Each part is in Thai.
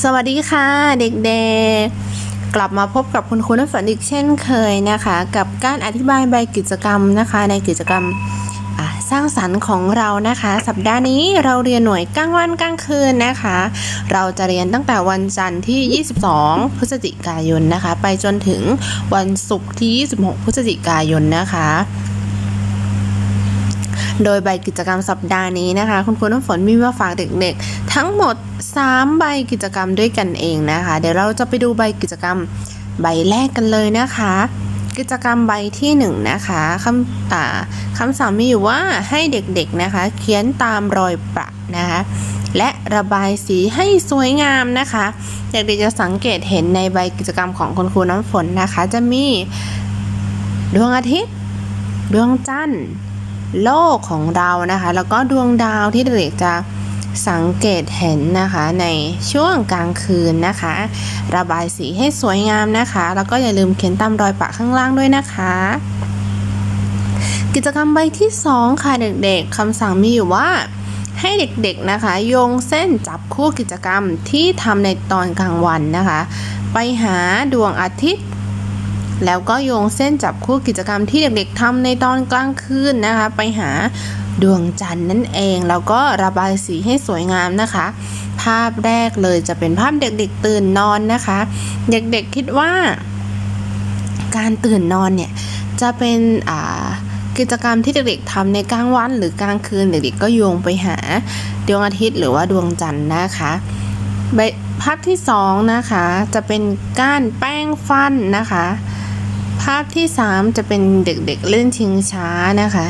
สวัสดีค่ะเด็กๆ กลับมาพบกับคุณครูน้ำฝนอีกเช่นเคยนะคะ กับการอธิบายใบกิจกรรมนะคะ ในกิจกรรมสร้างสรรค์ของเรานะคะ สัปดาห์นี้เราเรียนหน่วยกลางวันกลางคืนนะคะ เราจะเรียนตั้งแต่วันจันทร์ที่ 22 พฤศจิกายนนะคะ ไปจนถึงวันศุกร์ที่ 26 พฤศจิกายนนะคะ โดยใบกิจกรรมสัปดาห์นี้นะคะ คุณครูน้ำฝนมีมาฝากเด็กๆ ทั้งหมด 3 ใบกิจกรรมด้วยกันเองนะคะ เดี๋ยวเราจะไปดูใบกิจกรรมใบแรกกันเลยนะคะ กิจกรรมใบที่ 1นงนะคะคำอ่าคำสั่งมีอยู่ว่าให้เด็กๆนะคะ เขียนตามรอยประนะคะและระบายสีให้สวยงามนะคะเด็กๆจะสังเกตเห็นในใบกิจกรรมของคุณครูน้ำฝนนะคะ จะมีดวงอาทิตย์ ดวงจันทร์ โลกของเรานะคะ แล้วก็ดวงดาวที่เด็กจะสังเกตเห็นนะคะในช่วงกลางคืนนะคะ ระบายสีให้สวยงามนะคะ แล้วก็อย่าลืมเขียนตามรอยปะข้างล่างด้วยนะคะ กิจกรรมใบที่ 2 ค่ะเด็กๆคำสั่งมีอยู่ว่าให้เด็กๆนะคะโยงเส้นจับคู่กิจกรรมที่ทำในตอนกลางวันนะคะ ไปหาดวงอาทิตย์ แล้วก็โยงเส้นจับคู่กิจกรรมที่เด็กๆทำในตอนกลางคืนนะคะ ไปหาดวงจันทร์นั่นเอง แล้วก็ระบายสีให้สวยงามนะคะ ภาพแรกเลยจะเป็นภาพเด็กๆตื่นนอนนะคะ เด็กๆคิดว่า การตื่นนอนเนี่ยจะเป็นอ่ากิจกรรมที่เด็กๆทำในกลางวันหรือกลางคืนเด็กๆก็โยงไปหาดวงอาทิตย์หรือว่าดวงจันทร์นะคะภาพที่สองนะคะจะเป็นก้านแป้งฟันนะคะ ภาพที่ 3 จะเป็นเด็กๆเล่นชิงช้านะคะ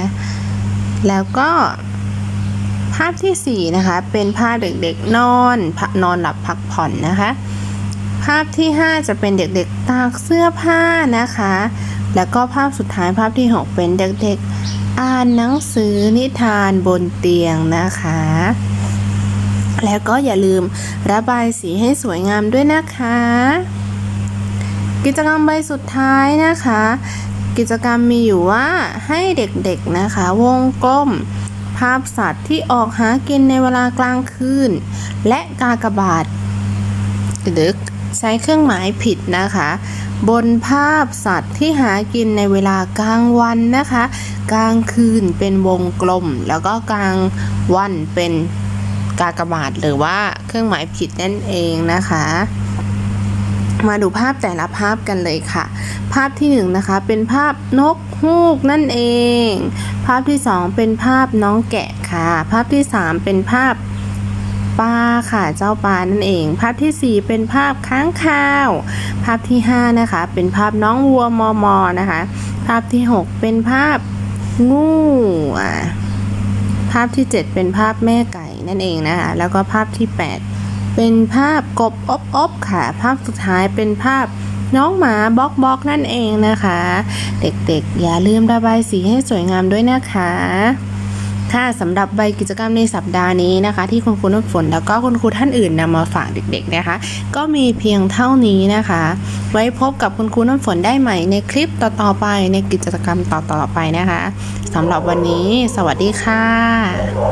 แล้วก็ภาพทีสี่4 นะคะ เป็นภาพเด็กๆนอนพักนอนหลับพักผ่อนนะคะ ภาพที่ 5 จะเป็นเด็กๆตากเสื้อผ้านะคะ แล้วก็ภาพสุดท้ายภาพที่ 6 เป็นเด็กๆอ่านหนังสือนิทานบนเตียงนะคะ แล้วก็อย่าลืมระบายสีให้สวยงามด้วยนะคะ กิจกรรมใบสุดท้ายนะคะ กิจกรรมมีอยู่ว่าให้เด็กๆนะคะ วงกลม ภาพสัตว์ที่ออกหากินในเวลากลางคืน และกากบาทหรือใช้เครื่องหมายผิดนะคะ บนภาพสัตว์ที่หากินในเวลากลางวันนะคะ กลางคืนเป็นวงกลม แล้วก็กลางวันเป็นกากบาทหรือว่าเครื่องหมายผิดนั่นเองนะคะ มาดูภาพแต่ละภาพกันเลยค่ะ ภาพที่หนึ่งนะคะเป็นภาพนกฮูกนั่นเอง ภาพที่สองเป็นภาพน้องแกะค่ะ ภาพที่สามเป็นภาพปลาค่ะเจ้าปลานั่นเอง ภาพที่สี่เป็นภาพค้างคาว ภาพที่ห้านะคะ เป็นภาพน้องวัวมอมอนะคะ ภาพที่หกเป็นภาพงูอะภาพที่เจ็ดเป็นภาพแม่ไก่นั่นเองนะคะแล้วก็ภาพที่แปด เป็นภาพกบอบอบค่ะ ภาพสุดท้ายเป็นภาพน้องหมาบล็อกบล็อกนั่นเองนะคะ เด็กๆ อย่าลืมระบายสีให้สวยงามด้วยนะคะค่ะสำหรับใบกิจกรรมในสัปดาห์นี้นะคะ ที่คุณครูน้ำฝนแล้วก็คุณครูท่านอื่นนำมาฝากเด็กๆนะคะ ก็มีเพียงเท่านี้นะคะ ไว้พบกับคุณครูน้ำฝนได้ใหม่ในคลิปต่อๆไปในกิจกรรมต่อๆไปนะคะสำหรับวันนี้ สวัสดีค่ะ